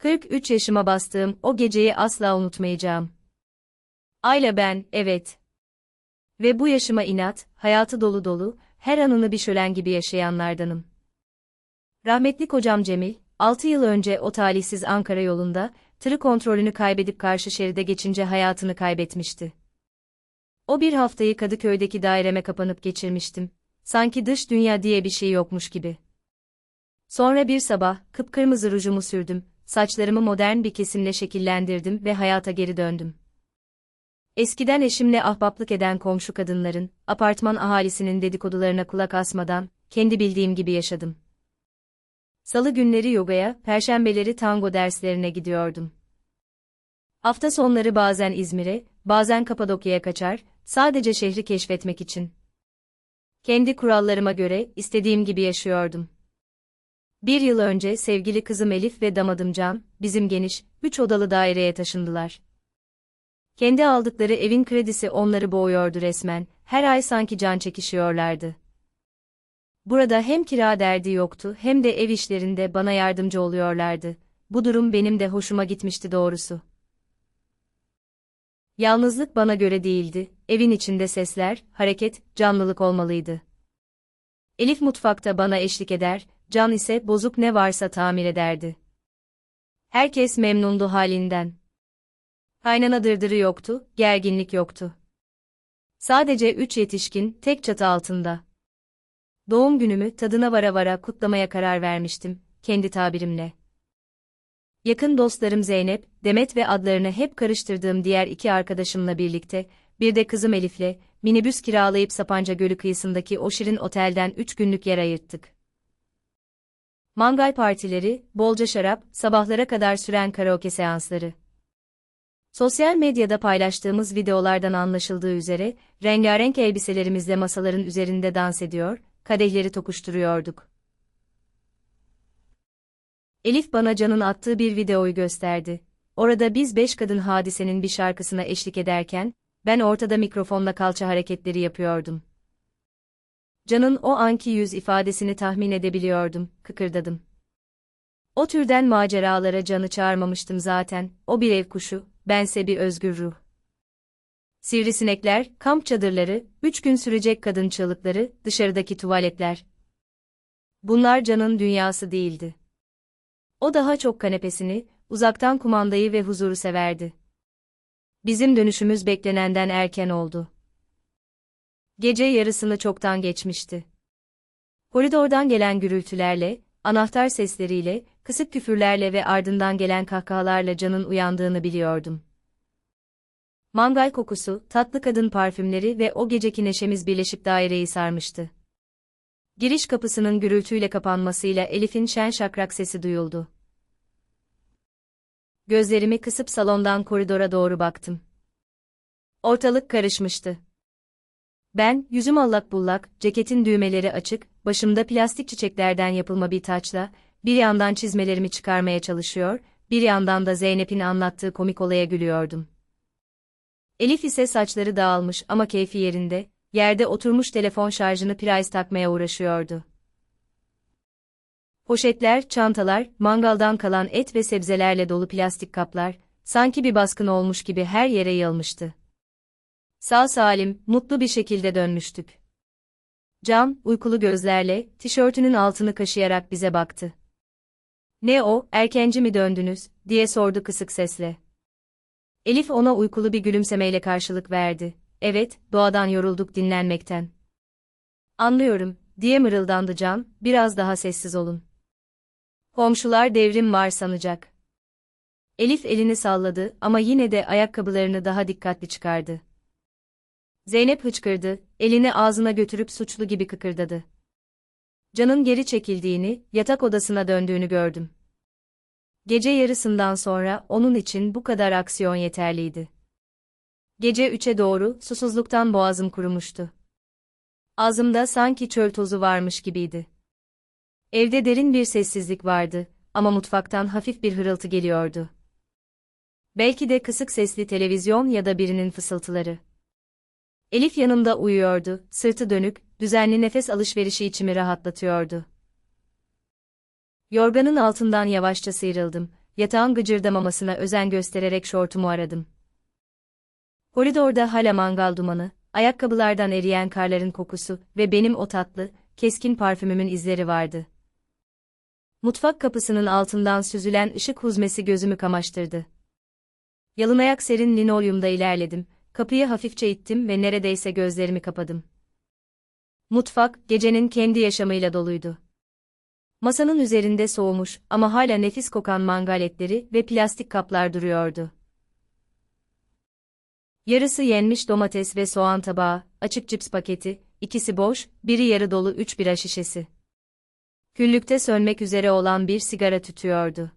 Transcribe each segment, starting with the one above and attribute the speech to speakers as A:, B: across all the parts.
A: 43 yaşıma bastığım o geceyi asla unutmayacağım. Ayla ben, evet. Ve bu yaşıma inat, hayatı dolu dolu, her anını bir şölen gibi yaşayanlardanım. Rahmetli kocam Cemil, 6 yıl önce o talihsiz Ankara yolunda, tırı kontrolünü kaybedip karşı şeride geçince hayatını kaybetmişti. O bir haftayı Kadıköy'deki daireme kapanıp geçirmiştim. Sanki dış dünya diye bir şey yokmuş gibi. Sonra bir sabah, kıpkırmızı rujumu sürdüm, saçlarımı modern bir kesimle şekillendirdim ve hayata geri döndüm. Eskiden eşimle ahbaplık eden komşu kadınların, apartman ahalisinin dedikodularına kulak asmadan, kendi bildiğim gibi yaşadım. Salı günleri yogaya, perşembeleri tango derslerine gidiyordum. Hafta sonları bazen İzmir'e, bazen Kapadokya'ya kaçar, sadece şehri keşfetmek için. Kendi kurallarıma göre, istediğim gibi yaşıyordum. Bir yıl önce sevgili kızım Elif ve damadım Can, bizim geniş, üç odalı daireye taşındılar. Kendi aldıkları evin kredisi onları boğuyordu resmen, her ay sanki can çekişiyorlardı. Burada hem kira derdi yoktu hem de ev işlerinde bana yardımcı oluyorlardı. Bu durum benim de hoşuma gitmişti doğrusu. Yalnızlık bana göre değildi, evin içinde sesler, hareket, canlılık olmalıydı. Elif mutfakta bana eşlik eder, Can ise bozuk ne varsa tamir ederdi. Herkes memnundu halinden. Kaynana dırdırı yoktu, gerginlik yoktu. Sadece üç yetişkin, tek çatı altında. Doğum günümü tadına vara vara kutlamaya karar vermiştim, kendi tabirimle. Yakın dostlarım Zeynep, Demet ve adlarını hep karıştırdığım diğer iki arkadaşımla birlikte, bir de kızım Elif'le, minibüs kiralayıp Sapanca Gölü kıyısındaki o şirin otelden üç günlük yer ayırttık. Mangal partileri, bolca şarap, sabahlara kadar süren karaoke seansları. Sosyal medyada paylaştığımız videolardan anlaşıldığı üzere, rengarenk elbiselerimizle masaların üzerinde dans ediyor, kadehleri tokuşturuyorduk. Elif bana Can'ın attığı bir videoyu gösterdi. Orada biz beş kadın hadisenin bir şarkısına eşlik ederken, ben ortada mikrofonla kalça hareketleri yapıyordum. Can'ın o anki yüz ifadesini tahmin edebiliyordum, kıkırdadım. O türden maceralara Can'ı çağırmamıştım zaten, o bir ev kuşu, bense bir özgür ruh. Sivrisinekler, kamp çadırları, üç gün sürecek kadın çığlıkları, dışarıdaki tuvaletler. Bunlar Can'ın dünyası değildi. O daha çok kanepesini, uzaktan kumandayı ve huzuru severdi. Bizim dönüşümüz beklenenden erken oldu. Gece yarısını çoktan geçmişti. Koridordan gelen gürültülerle, anahtar sesleriyle, kısık küfürlerle ve ardından gelen kahkahalarla Can'ın uyandığını biliyordum. Mangal kokusu, tatlı kadın parfümleri ve o geceki neşemiz birleşip daireyi sarmıştı. Giriş kapısının gürültüyle kapanmasıyla Elif'in şen şakrak sesi duyuldu. Gözlerimi kısıp salondan koridora doğru baktım. Ortalık karışmıştı. Ben, yüzüm allak bullak, ceketin düğmeleri açık, başımda plastik çiçeklerden yapılma bir taçla, bir yandan çizmelerimi çıkarmaya çalışıyor, bir yandan da Zeynep'in anlattığı komik olaya gülüyordum. Elif ise saçları dağılmış ama keyfi yerinde, yerde oturmuş telefon şarjını prize takmaya uğraşıyordu. Poşetler, çantalar, mangaldan kalan et ve sebzelerle dolu plastik kaplar, sanki bir baskın olmuş gibi her yere yayılmıştı. Sağ salim, mutlu bir şekilde dönmüştük. Can, uykulu gözlerle, tişörtünün altını kaşıyarak bize baktı. Ne o, erkenci mi döndünüz, diye sordu kısık sesle. Elif ona uykulu bir gülümsemeyle karşılık verdi. Evet, doğadan yorulduk dinlenmekten. Anlıyorum, diye mırıldandı Can, biraz daha sessiz olun. Komşular devrim var sanacak. Elif elini salladı ama yine de ayakkabılarını daha dikkatli çıkardı. Zeynep hıçkırdı, elini ağzına götürüp suçlu gibi kıkırdadı. Can'ın geri çekildiğini, yatak odasına döndüğünü gördüm. Gece yarısından sonra onun için bu kadar aksiyon yeterliydi. Gece üçe doğru susuzluktan boğazım kurumuştu. Ağzımda sanki çöl tozu varmış gibiydi. Evde derin bir sessizlik vardı ama mutfaktan hafif bir hırıltı geliyordu. Belki de kısık sesli televizyon ya da birinin fısıltıları. Elif yanımda uyuyordu, sırtı dönük, düzenli nefes alışverişi içimi rahatlatıyordu. Yorganın altından yavaşça sıyrıldım, yatağın gıcırdamamasına özen göstererek şortumu aradım. Koridorda hala mangal dumanı, ayakkabılardan eriyen karların kokusu ve benim o tatlı, keskin parfümümün izleri vardı. Mutfak kapısının altından süzülen ışık huzmesi gözümü kamaştırdı. Yalınayak serin linolyumda ilerledim, kapıyı hafifçe ittim ve neredeyse gözlerimi kapadım. Mutfak, gecenin kendi yaşamıyla doluydu. Masanın üzerinde soğumuş ama hala nefis kokan mangal etleri ve plastik kaplar duruyordu. Yarısı yenmiş domates ve soğan tabağı, açık cips paketi, ikisi boş, biri yarı dolu üç bira şişesi. Küllükte sönmek üzere olan bir sigara tütüyordu.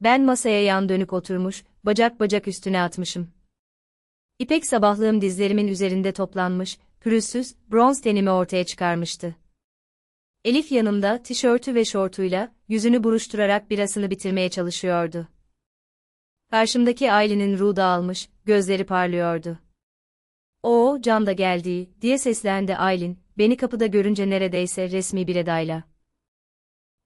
A: Ben masaya yan dönük oturmuş, bacak bacak üstüne atmışım. İpek sabahlığım dizlerimin üzerinde toplanmış, pürüzsüz, bronz tenimi ortaya çıkarmıştı. Elif yanımda, tişörtü ve şortuyla, yüzünü buruşturarak birasını bitirmeye çalışıyordu. Karşımdaki ailenin ruhu dağılmış, gözleri parlıyordu. O, can da geldi, diye seslendi Aylin, beni kapıda görünce neredeyse resmi bir edayla.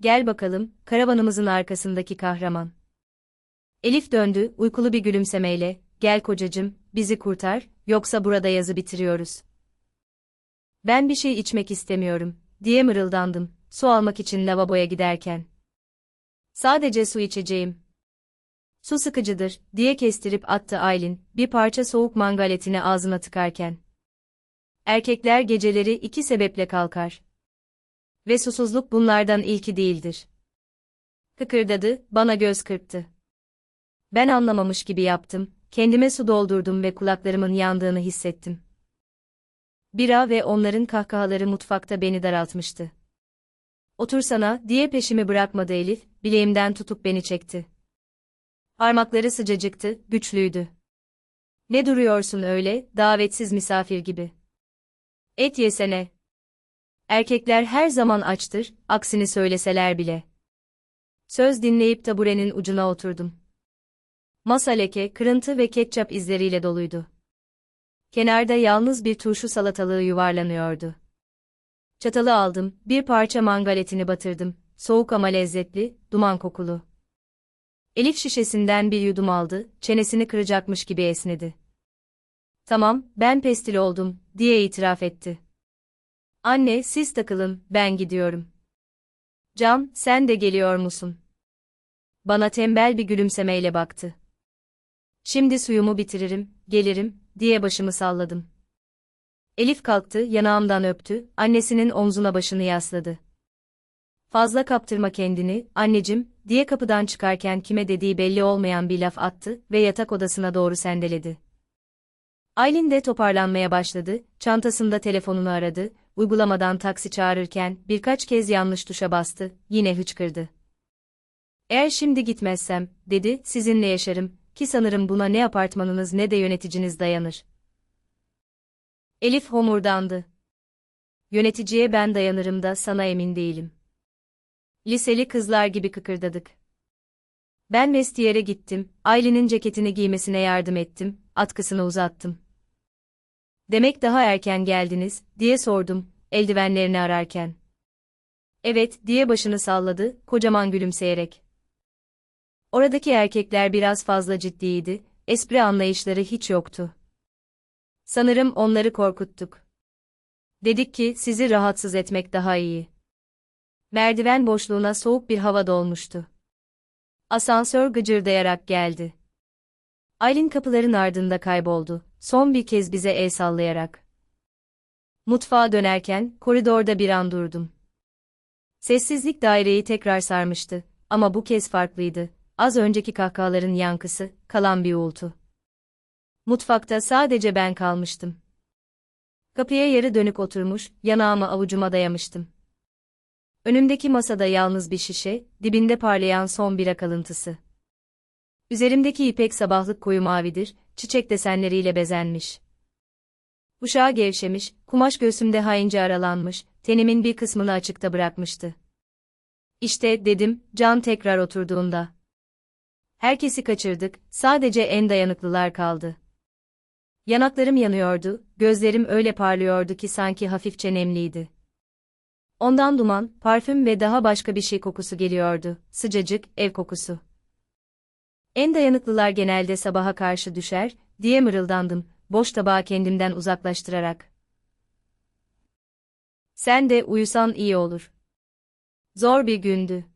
A: Gel bakalım, karavanımızın arkasındaki kahraman. Elif döndü, uykulu bir gülümsemeyle, gel kocacım, bizi kurtar, yoksa burada yazı bitiriyoruz. Ben bir şey içmek istemiyorum, diye mırıldandım, su almak için lavaboya giderken. Sadece su içeceğim. Su sıkıcıdır, diye kestirip attı Aylin, bir parça soğuk mangal etini ağzına tıkarken. Erkekler geceleri iki sebeple kalkar. Ve susuzluk bunlardan ilki değildir. Kıkırdadı, bana göz kırptı. Ben anlamamış gibi yaptım, kendime su doldurdum ve kulaklarımın yandığını hissettim. Bira ve onların kahkahaları mutfakta beni daraltmıştı. Otursana, diye peşimi bırakmadı Elif, bileğimden tutup beni çekti. Parmakları sıcacıktı, güçlüydü. Ne duruyorsun öyle, davetsiz misafir gibi. Et yesene. Erkekler her zaman açtır, aksini söyleseler bile. Söz dinleyip taburenin ucuna oturdum. Masa leke, kırıntı ve ketçap izleriyle doluydu. Kenarda yalnız bir turşu salatalığı yuvarlanıyordu. Çatalı aldım, bir parça mangal etini batırdım, soğuk ama lezzetli, duman kokulu. Elif şişesinden bir yudum aldı, çenesini kıracakmış gibi esnedi. Tamam, ben pestil oldum, diye itiraf etti. Anne, siz takılın, ben gidiyorum. Can, sen de geliyor musun? Bana tembel bir gülümsemeyle baktı. Şimdi suyumu bitiririm, gelirim, diye başımı salladım. Elif kalktı, yanağımdan öptü, annesinin omzuna başını yasladı. Fazla kaptırma kendini, annecim, diye kapıdan çıkarken kime dediği belli olmayan bir laf attı ve yatak odasına doğru sendeledi. Aylin de toparlanmaya başladı, çantasında telefonunu aradı, uygulamadan taksi çağırırken birkaç kez yanlış tuşa bastı, yine hıçkırdı. Eğer şimdi gitmezsem, dedi, sizinle yaşarım, ki sanırım buna ne apartmanınız ne de yöneticiniz dayanır. Elif homurdandı. Yöneticiye ben dayanırım da sana emin değilim. Liseli kızlar gibi kıkırdadık. Ben vestiyere gittim, Aylin'in ceketini giymesine yardım ettim, atkısını uzattım. Demek daha erken geldiniz, diye sordum, eldivenlerini ararken. Evet, diye başını salladı, kocaman gülümseyerek. Oradaki erkekler biraz fazla ciddiydi, espri anlayışları hiç yoktu. Sanırım onları korkuttuk. Dedik ki, sizi rahatsız etmek daha iyi. Merdiven boşluğuna soğuk bir hava dolmuştu. Asansör gıcırdayarak geldi. Aylin kapıların ardında kayboldu, son bir kez bize el sallayarak. Mutfağa dönerken, koridorda bir an durdum. Sessizlik daireyi tekrar sarmıştı, ama bu kez farklıydı, az önceki kahkahaların yankısı, kalan bir uğultu. Mutfakta sadece ben kalmıştım. Kapıya yarı dönük oturmuş, yanağımı avucuma dayamıştım. Önümdeki masada yalnız bir şişe, dibinde parlayan son bira kalıntısı. Üzerimdeki ipek sabahlık koyu mavidir, çiçek desenleriyle bezenmiş. Uşağı gevşemiş, kumaş göğsümde haince aralanmış, tenimin bir kısmını açıkta bırakmıştı. İşte, dedim, can tekrar oturduğunda. Herkesi kaçırdık, sadece en dayanıklılar kaldı. Yanaklarım yanıyordu, gözlerim öyle parlıyordu ki sanki hafifçe nemliydi. Ondan duman, parfüm ve daha başka bir şey kokusu geliyordu, sıcacık, ev kokusu. En dayanıklılar genelde sabaha karşı düşer, diye mırıldandım, boş tabağı kendimden uzaklaştırarak. Sen de uyusan iyi olur. Zor bir gündü.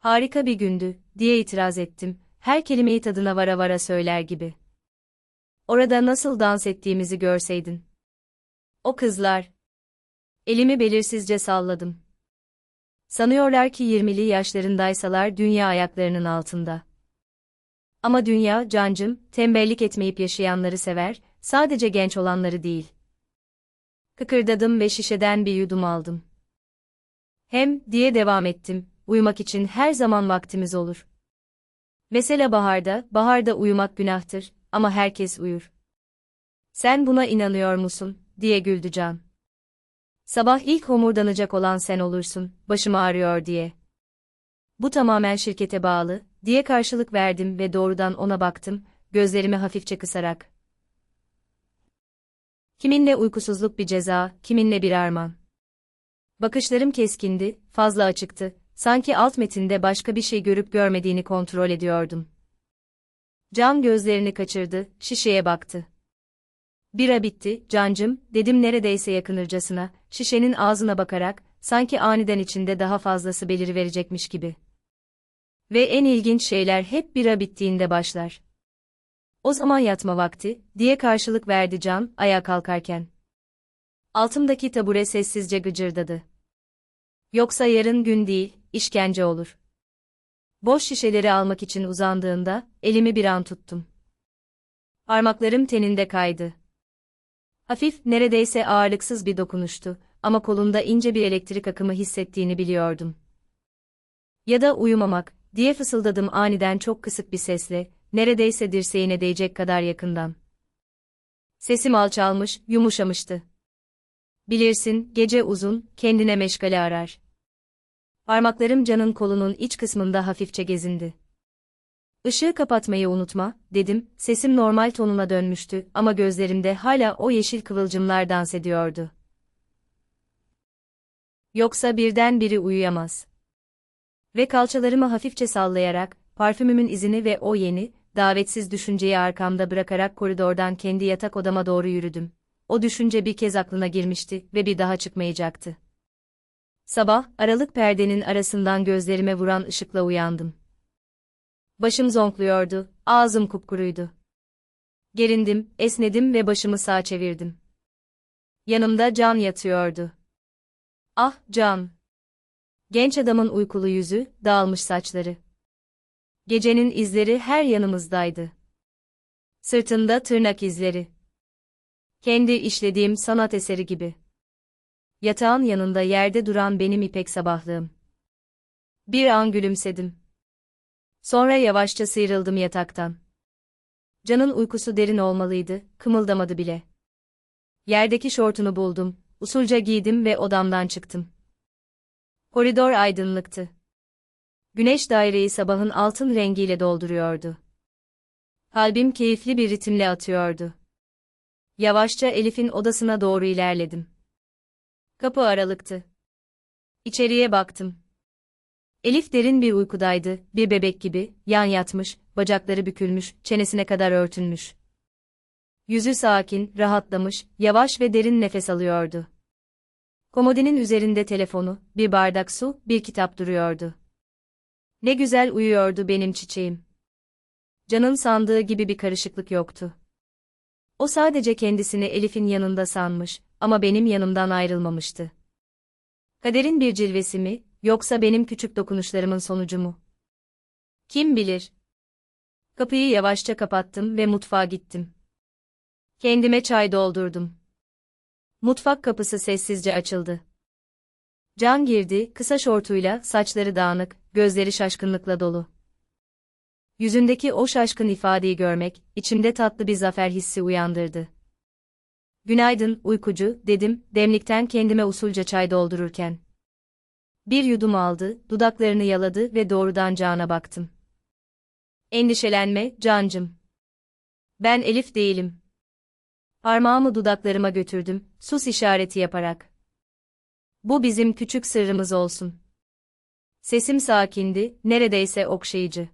A: Harika bir gündü, diye itiraz ettim, her kelimeyi tadına vara vara söyler gibi. Orada nasıl dans ettiğimizi görseydin. O kızlar. Elimi belirsizce salladım. Sanıyorlar ki 20'li yaşlarındaysalar dünya ayaklarının altında. Ama dünya, cancım, tembellik etmeyip yaşayanları sever, sadece genç olanları değil. Kıkırdadım ve şişeden bir yudum aldım. Hem, diye devam ettim, uyumak için her zaman vaktimiz olur. Mesela baharda, baharda uyumak günahtır, ama herkes uyur. Sen buna inanıyor musun, diye güldü Can. Sabah ilk homurdanacak olan sen olursun, başım ağrıyor diye. Bu tamamen şirkete bağlı, diye karşılık verdim ve doğrudan ona baktım, gözlerimi hafifçe kısarak. Kiminle uykusuzluk bir ceza, kiminle bir armağan. Bakışlarım keskindi, fazla açıktı, sanki alt metinde başka bir şey görüp görmediğini kontrol ediyordum. Can gözlerini kaçırdı, şişeye baktı. Bira bitti, cancım, dedim neredeyse yakınırcasına, şişenin ağzına bakarak, sanki aniden içinde daha fazlası beliriverecekmiş gibi. Ve en ilginç şeyler hep bira bittiğinde başlar. O zaman yatma vakti, diye karşılık verdi Can, ayağa kalkarken. Altımdaki tabure sessizce gıcırdadı. Yoksa yarın gün değil, işkence olur. Boş şişeleri almak için uzandığında, elimi bir an tuttum. Parmaklarım teninde kaydı. Hafif, neredeyse ağırlıksız bir dokunuştu, ama kolunda ince bir elektrik akımı hissettiğini biliyordum. Ya da uyumamak, diye fısıldadım aniden çok kısık bir sesle, neredeyse dirseğine değecek kadar yakından. Sesim alçalmış, yumuşamıştı. Bilirsin, gece uzun, kendine meşgale arar. Parmaklarım canın kolunun iç kısmında hafifçe gezindi. Işığı kapatmayı unutma, dedim, sesim normal tonuna dönmüştü ama gözlerimde hala o yeşil kıvılcımlar dans ediyordu. Yoksa birden biri uyuyamaz. Ve kalçalarımı hafifçe sallayarak, parfümümün izini ve o yeni, davetsiz düşünceyi arkamda bırakarak koridordan kendi yatak odama doğru yürüdüm. O düşünce bir kez aklına girmişti ve bir daha çıkmayacaktı. Sabah, aralık perdenin arasından gözlerime vuran ışıkla uyandım. Başım zonkluyordu, ağzım kupkuruydu. Gerindim, esnedim ve başımı sağa çevirdim. Yanımda Can yatıyordu. Ah, Can! Genç adamın uykulu yüzü, dağılmış saçları. Gecenin izleri her yanımızdaydı. Sırtında tırnak izleri. Kendi işlediğim sanat eseri gibi. Yatağın yanında yerde duran benim ipek sabahlığım. Bir an gülümsedim. Sonra yavaşça sıyrıldım yataktan. Can'ın uykusu derin olmalıydı, kımıldamadı bile. Yerdeki şortunu buldum, usulca giydim ve odamdan çıktım. Koridor aydınlıktı. Güneş daireyi sabahın altın rengiyle dolduruyordu. Kalbim keyifli bir ritimle atıyordu. Yavaşça Elif'in odasına doğru ilerledim. Kapı aralıktı. İçeriye baktım. Elif derin bir uykudaydı, bir bebek gibi, yan yatmış, bacakları bükülmüş, çenesine kadar örtünmüş. Yüzü sakin, rahatlamış, yavaş ve derin nefes alıyordu. Komodinin üzerinde telefonu, bir bardak su, bir kitap duruyordu. Ne güzel uyuyordu benim çiçeğim. Canın sandığı gibi bir karışıklık yoktu. O sadece kendisini Elif'in yanında sanmış ama benim yanımdan ayrılmamıştı. Kaderin bir cilvesi mi, yoksa benim küçük dokunuşlarımın sonucu mu? Kim bilir? Kapıyı yavaşça kapattım ve mutfağa gittim. Kendime çay doldurdum. Mutfak kapısı sessizce açıldı. Can girdi, kısa şortuyla, saçları dağınık, gözleri şaşkınlıkla dolu. Yüzündeki o şaşkın ifadeyi görmek, içimde tatlı bir zafer hissi uyandırdı. Günaydın, uykucu, dedim, demlikten kendime usulca çay doldururken. Bir yudum aldı, dudaklarını yaladı ve doğrudan Can'a baktım. Endişelenme, Cancım. Ben Elif değilim. Parmağımı dudaklarıma götürdüm, sus işareti yaparak. Bu bizim küçük sırrımız olsun. Sesim sakindi, neredeyse okşayıcı.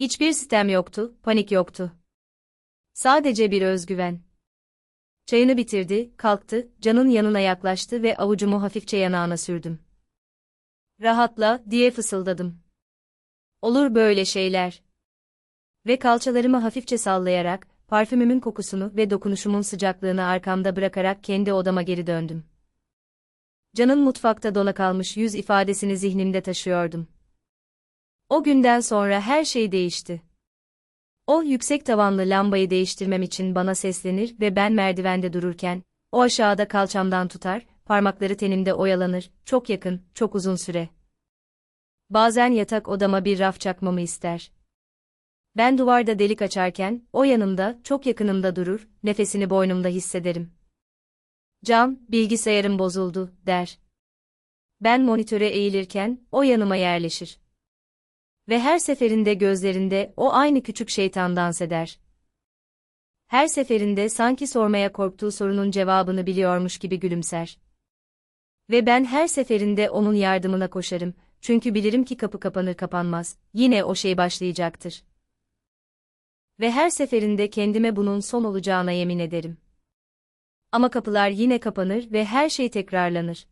A: Hiçbir sistem yoktu, panik yoktu. Sadece bir özgüven. Çayını bitirdi, kalktı, Can'ın yanına yaklaştı ve avucumu hafifçe yanağına sürdüm. Rahatla, diye fısıldadım. Olur böyle şeyler. Ve kalçalarımı hafifçe sallayarak, parfümümün kokusunu ve dokunuşumun sıcaklığını arkamda bırakarak kendi odama geri döndüm. Can'ın mutfakta dona kalmış yüz ifadesini zihnimde taşıyordum. O günden sonra her şey değişti. O yüksek tavanlı lambayı değiştirmem için bana seslenir ve ben merdivende dururken, o aşağıda kalçamdan tutar, parmakları tenimde oyalanır, çok yakın, çok uzun süre. Bazen yatak odama bir raf çakmamı ister. Ben duvarda delik açarken, o yanımda, çok yakınımda durur, nefesini boynumda hissederim. Cam, bilgisayarım bozuldu, der. Ben monitöre eğilirken, o yanıma yerleşir. Ve her seferinde gözlerinde o aynı küçük şeytan dans eder. Her seferinde sanki sormaya korktuğu sorunun cevabını biliyormuş gibi gülümser. Ve ben her seferinde onun yardımına koşarım, çünkü bilirim ki kapı kapanır kapanmaz, yine o şey başlayacaktır. Ve her seferinde kendime bunun son olacağına yemin ederim. Ama kapılar yine kapanır ve her şey tekrarlanır.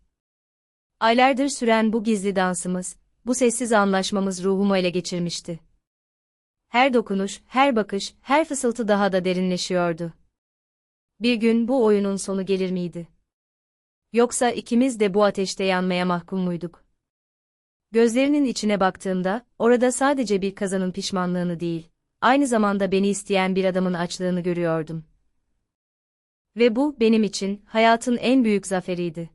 A: Aylardır süren bu gizli dansımız, bu sessiz anlaşmamız ruhumu ele geçirmişti. Her dokunuş, her bakış, her fısıltı daha da derinleşiyordu. Bir gün bu oyunun sonu gelir miydi? Yoksa ikimiz de bu ateşte yanmaya mahkum muyduk? Gözlerinin içine baktığımda, orada sadece bir kazanın pişmanlığını değil, aynı zamanda beni isteyen bir adamın açlığını görüyordum. Ve bu, benim için, hayatın en büyük zaferiydi.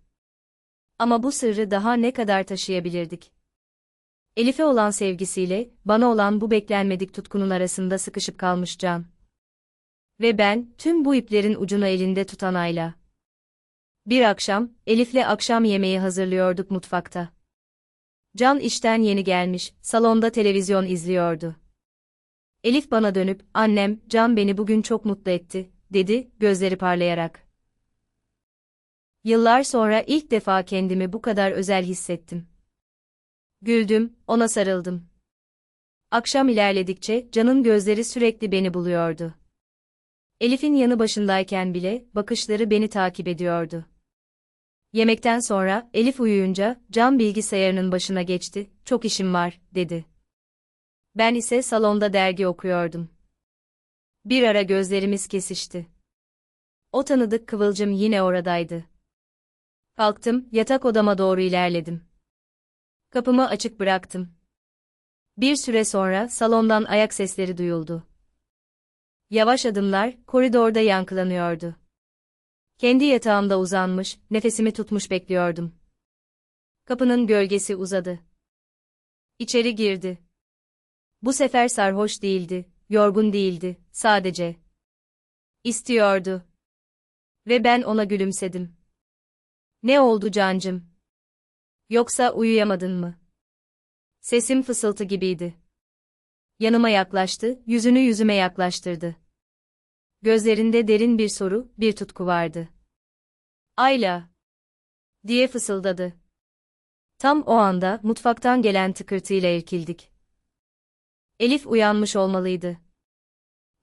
A: Ama bu sırrı daha ne kadar taşıyabilirdik? Elif'e olan sevgisiyle, bana olan bu beklenmedik tutkunun arasında sıkışıp kalmış Can. Ve ben, tüm bu iplerin ucunu elinde tutan Ayla. Bir akşam, Elif'le akşam yemeği hazırlıyorduk mutfakta. Can işten yeni gelmiş, salonda televizyon izliyordu. Elif bana dönüp, annem, Can beni bugün çok mutlu etti, dedi, gözleri parlayarak. Yıllar sonra ilk defa kendimi bu kadar özel hissettim. Güldüm, ona sarıldım. Akşam ilerledikçe Can'ın gözleri sürekli beni buluyordu. Elif'in yanı başındayken bile bakışları beni takip ediyordu. Yemekten sonra Elif uyuyunca Can bilgisayarının başına geçti. Çok işim var, dedi. Ben ise salonda dergi okuyordum. Bir ara gözlerimiz kesişti. O tanıdık kıvılcım yine oradaydı. Kalktım, yatak odama doğru ilerledim. Kapımı açık bıraktım. Bir süre sonra salondan ayak sesleri duyuldu. Yavaş adımlar koridorda yankılanıyordu. Kendi yatağımda uzanmış, nefesimi tutmuş bekliyordum. Kapının gölgesi uzadı. İçeri girdi. Bu sefer sarhoş değildi, yorgun değildi, sadece. İstiyordu. Ve ben ona gülümsedim. Ne oldu cancım? Yoksa uyuyamadın mı? Sesim fısıltı gibiydi. Yanıma yaklaştı, yüzünü yüzüme yaklaştırdı. Gözlerinde derin bir soru, bir tutku vardı. Ayla! diye fısıldadı. Tam o anda mutfaktan gelen tıkırtıyla irkildik. Elif uyanmış olmalıydı.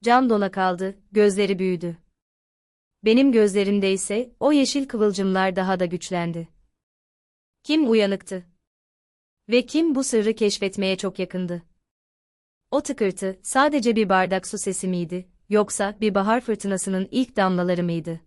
A: Can dona kaldı, gözleri büyüdü. Benim gözlerimde ise o yeşil kıvılcımlar daha da güçlendi. Kim uyanıktı? Ve kim bu sırrı keşfetmeye çok yakındı? O tıkırtı sadece bir bardak su sesi miydi, yoksa bir bahar fırtınasının ilk damlaları mıydı?